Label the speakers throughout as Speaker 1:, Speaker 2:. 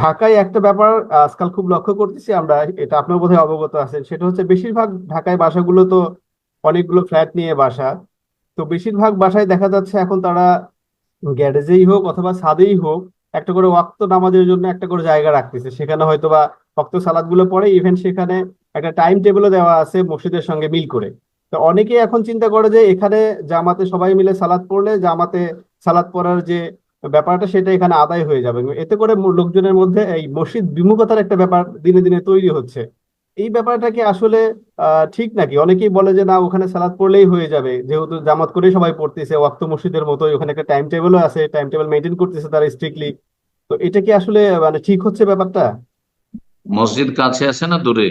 Speaker 1: ঢাকায় একটা ব্যাপার আজকাল খুব লক্ষ্য করতেছি আমরা, এটা আপনার বোধহয় অবগত আছেন, সেটা হচ্ছে বেশিরভাগ ঢাকায় বাসাগুলো তো অনেকগুলো ফ্ল্যাট নিয়ে বাসা। তো বেশিরভাগ বাসায় দেখা যাচ্ছে এখন তারা গ্যারেজেই হোক অথবা ছাদেই হোক, একটা করে ওয়াক্ত নামাজের জন্য একটা করে জায়গা রাখতেছে। সেখানে হয়তো বা ওয়াক্ত সালাদগুলো পড়ে ইভেন সেখানে একটা টাইম টেবিলও দেওয়া আছে মসজিদের সঙ্গে মিল করে। তো অনেকেই এখন চিন্তা করে যে এখানে জামাতে সবাই মিলে সালাদ পড়লে, জামাতে সালাদ পড়ার যে ব্যাপারটা সেটা এখানে আদায় হয়ে যাবে। এতে করে লোকজনের মধ্যে এই মসজিদ বিমুখতার একটা ব্যাপার দিনে দিনে তৈরি হচ্ছে। এই ব্যাপারটা কি আসলে ঠিক নাকি? অনেকেই বলে যে না ওখানে সালাদ পড়লেই হয়ে যাবে। যেহেতু জামাত করেই সবাই পড়তেছে ওয়াক্ত মসজিদের মতোই ওখানে একটা টাইম টেবিলও আছে টাইম টেবিল মেনটেন করতেছে তারা স্ট্রিক্টলি তো এটা কি আসলে মানে ঠিক হচ্ছে ব্যাপারটা?
Speaker 2: মসজিদ কাছে আছে না দূরে?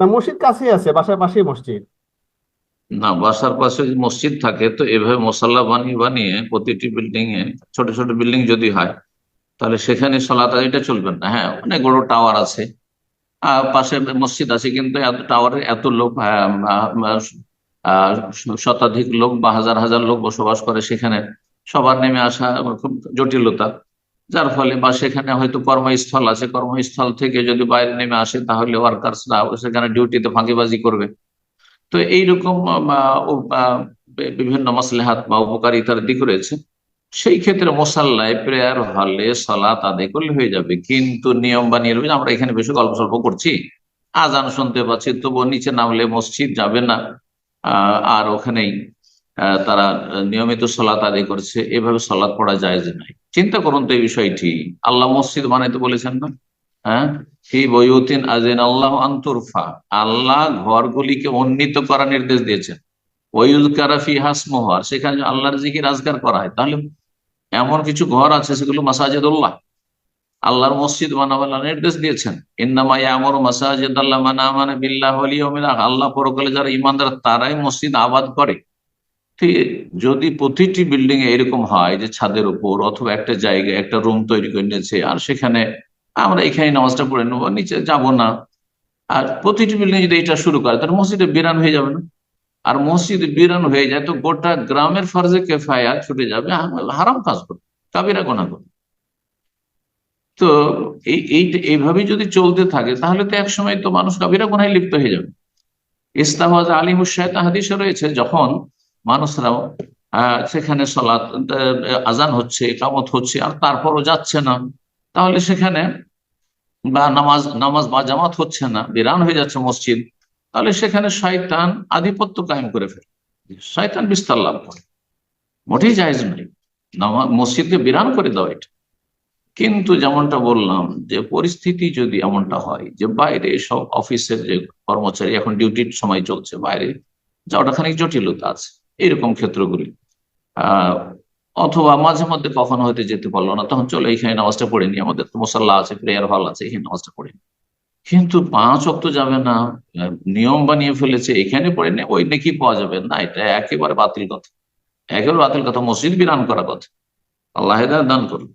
Speaker 1: না মসজিদ কাছেই আছে বাসার পাশেই মসজিদ।
Speaker 2: না, বাসার পাশে মসজিদ থাকে, তো এভাবে মশাল্লা বানিয়ে বানিয়ে প্রতিটি বিল্ডিং এ ছোট ছোট বিল্ডিং যদি হয়, তাহলে সেখানে সলাত এটা চলবে না। হ্যাঁ অনেক বড় টাওয়ার আছে। পাশে মসজিদ আছে, কিন্তু এত টাওয়ারে এত লোক শতাধিক লোক বা হাজার হাজার লোক বসবাস করে সেখানে। সবার নেমে আসা খুব জটিলতা। যার ফলে বা সেখানে হয়তো কর্মস্থল আছে। কর্মস্থল থেকে যদি বাইরে নেমে আসে, তাহলে ওয়ার্কার্সরা সেখানে ডিউটিতে ফাঁকিবাজি করবে। তো এইরকম বিভিন্ন মাসলেহাত বা উপকারিতার দিক রয়েছে। সেই ক্ষেত্রে মোসাল্লায় প্রেয়ার হলে সলাত আদায় করলে হয়ে যাবে। কিন্তু নিয়ম বানিয়ে রয়েছে আমরা এখানে বেশি গল্প সল্প করছি। আজান শুনতে পাচ্ছি, তবুও নিচে নামলে মসজিদ যাবে না। আর ওখানেই তারা নিয়মিত সলাত আদায় করছে। এভাবে সলাৎ পড়া যায় যে নাই। চিন্তা করুন তো এই বিষয়টি। আল্লাহ মসজিদ বানাইতে বলেছেন না? হ্যাঁ? ফি বইউতিন আজেন আল্লাহ আন্তরফা আল্লাহ ঘরগুলিকে উন্নীত করার নির্দেশ দিয়েছেন। ওয়ুজকারা ফি হাসমহ সেখানে আল্লাহর জিকির আজকার করা হয়। তাহলে এমন কিছু ঘর আছে সেগুলো মাসাজিদুল্লাহ। আল্লাহর মসজিদ বানাবার নির্দেশ দিয়েছেন। ইন্নামা ইয়ামুর মাসাজিদ আল্লাহ মানা বিল্লাহ ওয়াল আল্লাহ পরকালে যারা ইমানদার তারাই মসজিদ আবাদ করে। যদি প্রতিটি বিল্ডিং এরকম হয় যে ছাদের উপর অথবা একটা জায়গায় একটা রুম তৈরি করে নিয়েছে, আর সেখানে আমরা এখানে নামাজটা পড়ে নেব, নিচে যাব না। আর প্রতিটি বিল্ডিং যদি এটা শুরু করে, তাহলে মসজিদে বিরান হয়ে যাবে না। আর মসজিদ বিরান হয়ে যায় তো গোটা গ্রামের ফরজে কেফায়া ছুটে যাবে হারাম কাজ করবে কাবিরা গোনা করবে। তো এই এই এইভাবে যদি চলতে থাকে, তাহলে তো একসময় তো মানুষ কাবিরা গোনায় লিপ্ত হয়ে যাবে। ইস্তাহাজ আলী শায়তা হাদিসে রয়েছে, যখন মানুষরাও সেখানে সলাৎ আজান হচ্ছে কামত হচ্ছে, আর তারপরও যাচ্ছে না। তাহলে সেখানে বা নামাজ নামাজ বা জামাত হচ্ছে না, বিরান হয়ে যাচ্ছে মসজিদ, তাহলে সেখানে শয়তান আধিপত্য কায়েম করে ফেলে। শয়তান বিস্তার লাভ করে। মোটেই জায়েজ নামাজ মসজিদকে বিরান করে দাও এটা। কিন্তু যেমনটা বললাম যে পরিস্থিতি যদি এমনটা হয় যে বাইরে সব অফিসের যে কর্মচারী এখন ডিউটির সময় চলছে, বাইরে যাওয়াটা খানিক জটিলতা আছে। এরকম ক্ষেত্রগুলি, আহ অথবা মাঝে মধ্যে কখনো হয়তো যেতে পারল না, তখন চলো এইখানে নামাজটা পড়ে নি আমাদের, তো মশাল্লা আছে প্রেয়ার হল আছে, এখানে নামাজটা পড়ে নি কিন্তু পাঁচ অক্ত যাবে না নিয়ম বানিয়ে ফেলেছে, এখানে পড়ে নে ওই নাকি পাওয়া যাবে না, এটা একেবারে বাতিল কথা। একেবারে বাতিল কথা, মসজিদ বিরান করা কথা। আল্লাহ দান করুন